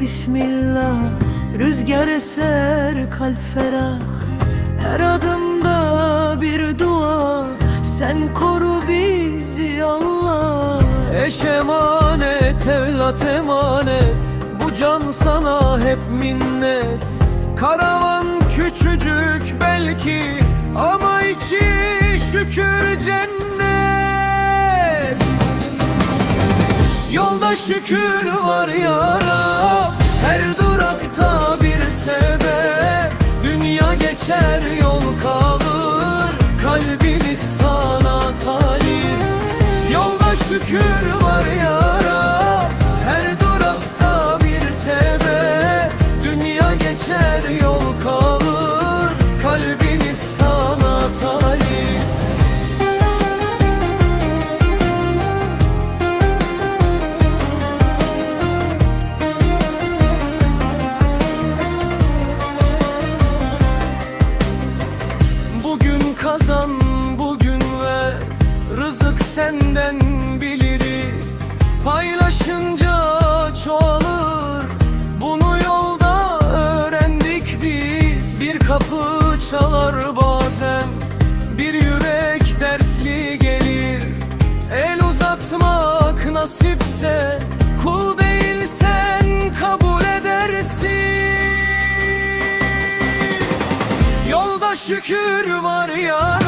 bismillah. Rüzgar eser kalp ferah. Her adımda bir dua. Sen koru bizi Allah. Eş emanet, evlat emanet. Bu can sana hep minnet. Karavan küçücük belki Ama içi şükür cennet Yolda şükür var ya Rab Her durakta bir sebep. Dünya geçer yol kalır. Kalbimiz sana talip. Yolda şükür var ya Rab Her durakta bir sebep. Dünya geçer yol kalır Rızık senden biliriz. Paylaşınca çoğalır. Bunu yolda öğrendik biz. Bir kapı çalar bazen. Bir yürek dertli gelir. El uzatmak nasipse Kul değilsen kabul edersin. Yolda şükür var ya